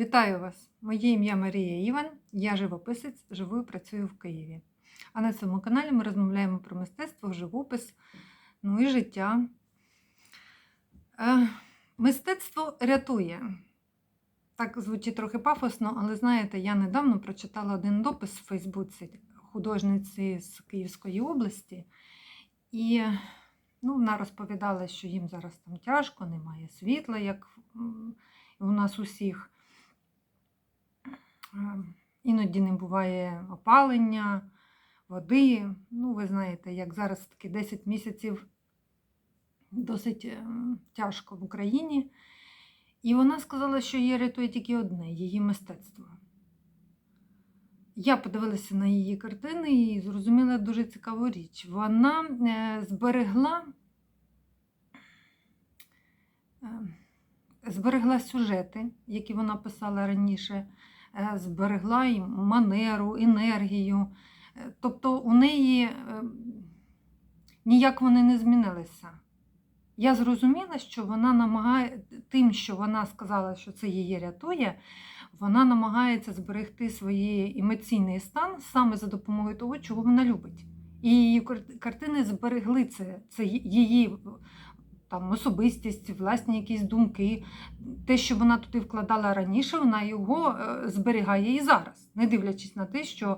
Вітаю вас! Моє ім'я Марія Іван, я живописець, живу і працюю в Києві. А на цьому каналі ми розмовляємо про мистецтво, живопис, ну і життя. Е, Мистецтво рятує. Так звучить трохи пафосно, але знаєте, я недавно прочитала один допис в Фейсбуці художниці з Київської області, і ну, вона розповідала, що їм зараз там тяжко, немає світла, як у нас усіх. Е, Іноді не буває опалення, води. Ну, ви знаєте, як зараз таки 10 місяців досить е, тяжко в Україні. І вона сказала, що її рятує тільки одне її мистецтво. Я подивилася на її картини і зрозуміла дуже цікаву річ. Вона е, зберегла, е, зберегла сюжети, які вона писала раніше, зберегла і манеру, енергію. Е, Тобто у неї е, ніяк вони не змінилися. Я зрозуміла, що вона намагає тим, що вона сказала, що це її рятує, вона намагається зберегти свій емоційний стан саме за допомогою того, чого вона любить. І її картини зберегли це, це її там, особистість, власні якісь думки. Те, що вона туди вкладала раніше, вона його е, зберігає і зараз, не дивлячись на те, що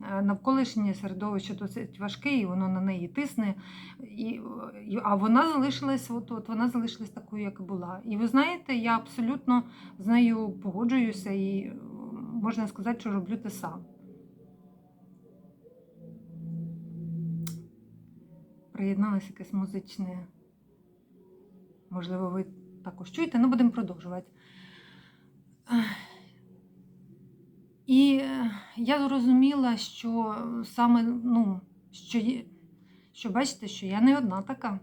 е, навколишнє середовище досить важке, і воно на неї тисне. І, а вона залишилась, от, от вона залишилась такою, як була. І ви знаєте, я абсолютно з нею погоджуюся і е, можна сказати, що роблю те саме. Приєдналося якесь музичне. Можливо, ви також чуєте, ну будемо продовжувати. І е, я зрозуміла, що саме, ну, що, що бачите, що я не одна така.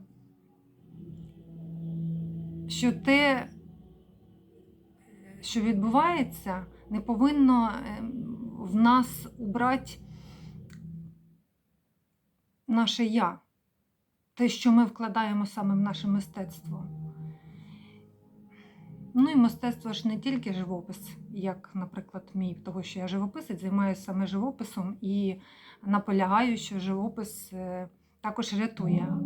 Що те, що відбувається, не повинно е, в нас убрати наше я, те, що ми вкладаємо саме в наше мистецтво. Ну і мистецтво ж не тільки живопис, як, наприклад, мій, того, що я живописець, займаюся саме живописом і наполягаю, що живопис е, також рятує.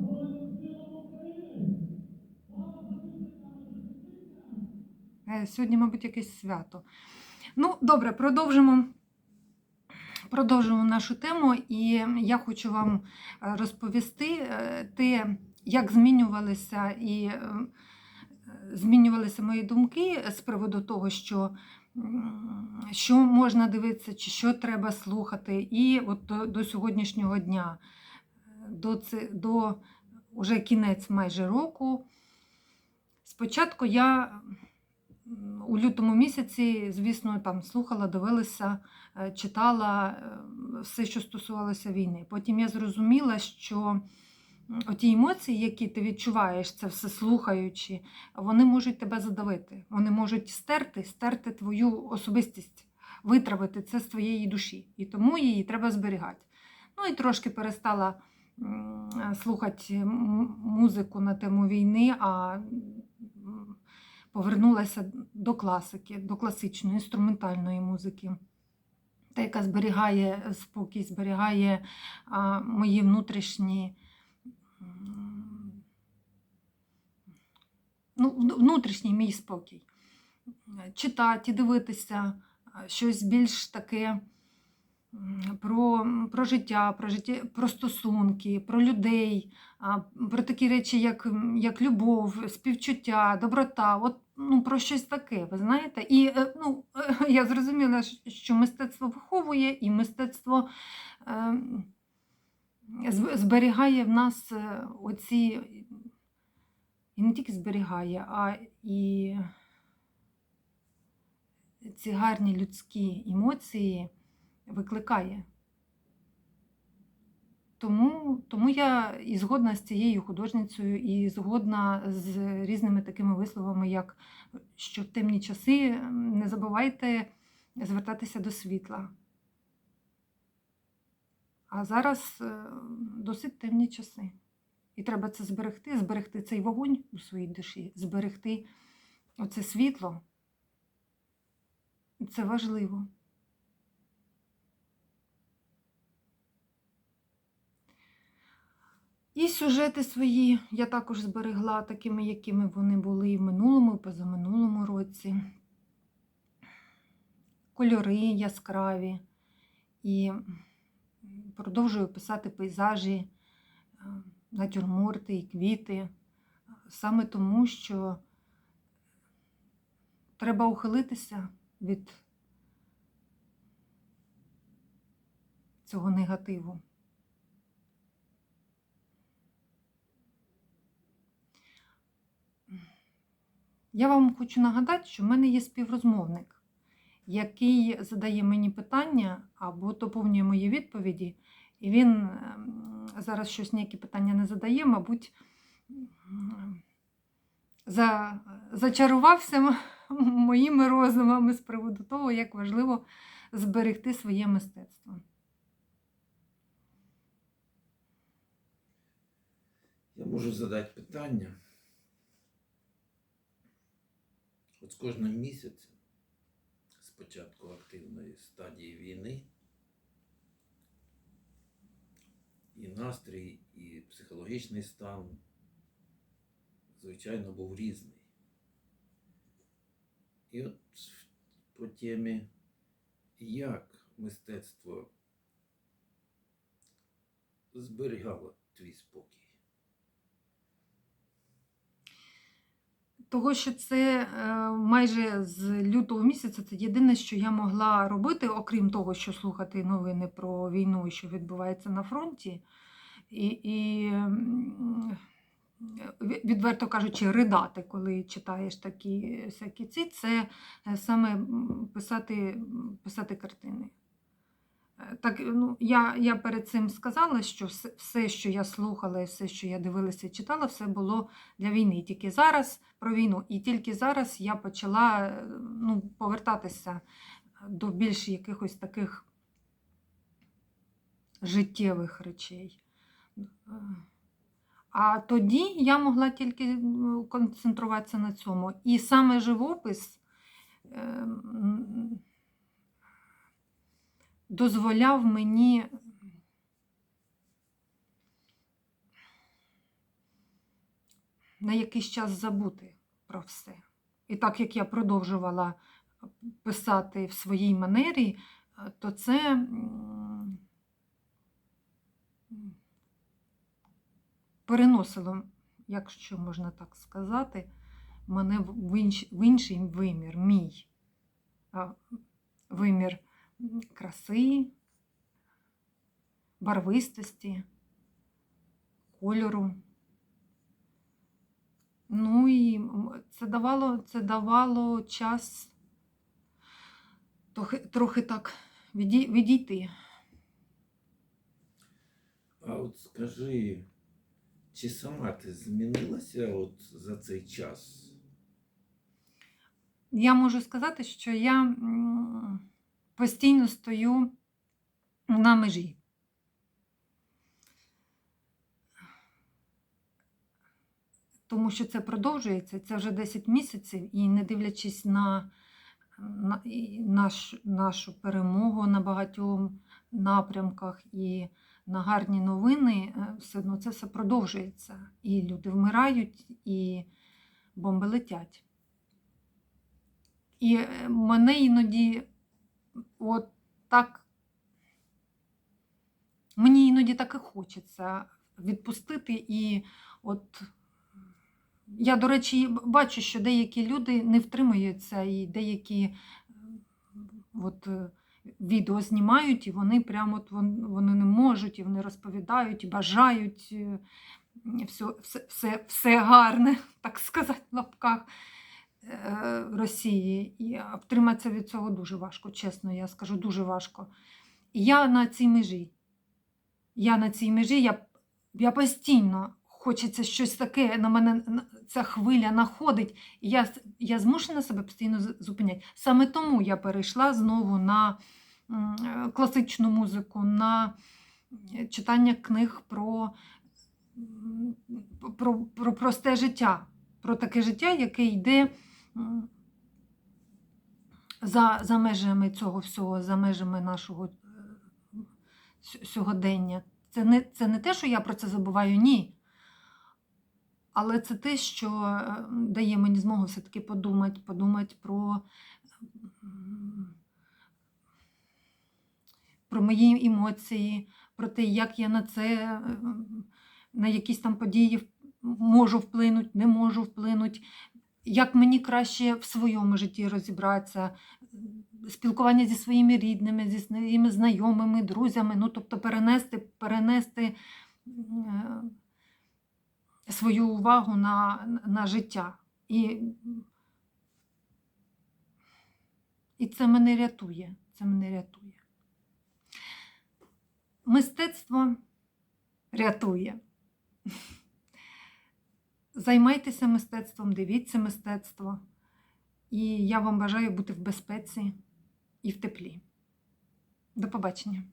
Е, Сьогодні, мабуть, якесь свято. Ну, добре, продовжимо. Продовжимо нашу тему, і я хочу вам е, розповісти те, як змінювалися і змінювалися мої думки з приводу того, що, що можна дивитися, чи що треба слухати, і от до, до сьогоднішнього дня, до, це, до уже кінець майже року. Спочатку я у лютому місяці, звісно, там слухала, дивилася, е, читала е, все, що стосувалося війни. Потім я зрозуміла, що оті емоції, які ти відчуваєш, це все слухаючи, вони можуть тебе задавити. Вони можуть стерти, стерти твою особистість, витравити це з твоєї душі. І тому її треба зберігати. Ну і трошки перестала слухати музику на тему війни, а повернулася до класики, до класичної інструментальної музики. Та, яка зберігає спокій, зберігає а, мої внутрішні внутрішній мій спокій. Читати, дивитися щось більш таке про, про життя, про життя, про стосунки, про людей, про такі речі, як, як любов, співчуття, доброта. От ну, про щось таке, ви знаєте? І е, ну, я зрозуміла, що мистецтво виховує, і мистецтво е, зберігає в нас е, оці, і не тільки зберігає, а і ці гарні людські емоції викликає. Тому, тому я і згодна з цією художницею, і згодна з різними такими висловами, як що в темні часи не забувайте звертатися до світла. А зараз е, досить темні часи. І треба це зберегти, зберегти цей вогонь у своїй душі, зберегти оце світло. Це важливо. І сюжети свої я також зберегла такими, якими вони були і в минулому, і позаминулому році. Кольори яскраві. І продовжую писати пейзажі, е, натюрморти і квіти. Саме тому, що треба ухилитися від цього негативу. Я вам хочу нагадати, що в мене є співрозмовник, який задає мені питання або доповнює мої відповіді, і він ем, зараз щось ніякі питання не задає, мабуть, за, зачарувався моїми роздумами з приводу того, як важливо зберегти своє мистецтво. Я можу задати питання. От з кожним місяцем, з початку активної стадії війни, і настрій, і психологічний стан, звичайно, був різний. І от по темі, як мистецтво зберігало твій спокій. Того, що це е, майже з лютого місяця, це єдине, що я могла робити, окрім того, що слухати новини про війну, що відбувається на фронті, і, і відверто кажучи, ридати, коли читаєш такі всякі ці, це е, саме писати, писати картини. Е, Так, ну, я, я перед цим сказала, що все, що я слухала, і все, що я дивилася і читала, все було для війни. Тільки зараз про війну. І тільки зараз я почала е, ну, повертатися до більш якихось таких життєвих речей. Е, А тоді я могла тільки концентруватися на цьому. І саме живопис е, дозволяв мені на якийсь час забути про все. І так як я продовжувала писати в своїй манері, е, то це переносило, якщо можна так сказати, мене в інший вимір, мій вимір краси, барвистості, кольору. Ну і це давало, це давало час трохи, трохи так відійти. А от скажи, чи сама ти змінилася от за цей час? Я можу сказати, що я постійно стою на межі. Тому що це продовжується, це вже 10 місяців, і не дивлячись на, на наш, нашу перемогу на багатьох напрямках і на гарні новини, е, все одно це все продовжується. І люди вмирають, і бомби летять. І е, мене іноді от так, мені іноді так і хочеться відпустити. І от я, до речі, бачу, що деякі люди не втримуються, і деякі е, от, е, відео знімають, і вони прямо от вони не можуть, і вони розповідають, і бажають е, все, все, все, все гарне, так сказати, в лапках. Е, Росії. І втриматися від цього дуже важко, чесно, я скажу, дуже важко. І я на цій межі. Я на цій межі, я, я постійно хочеться щось таке, на мене ця хвиля находить, і я, я змушена себе постійно зупиняти. Саме тому я перейшла знову на е, класичну музику, на е, читання книг про, про, про просте життя, про таке життя, яке йде за, за межами цього всього, за межами нашого е, сьогодення. Це не, це не те, що я про це забуваю, ні. Але це те, що е, дає мені змогу все-таки подумати, подумати про, про мої емоції, про те, як я на це, е, на якісь там події можу вплинути, не можу вплинути, як мені краще в своєму житті розібратися, спілкування зі своїми рідними, зі своїми знайомими, друзями, ну тобто перенести, перенести е, свою увагу на, на життя. І, і це мене рятує. Це мене рятує. Мистецтво рятує. Займайтеся мистецтвом, дивіться мистецтво. І я вам бажаю бути в безпеці і в теплі. До побачення.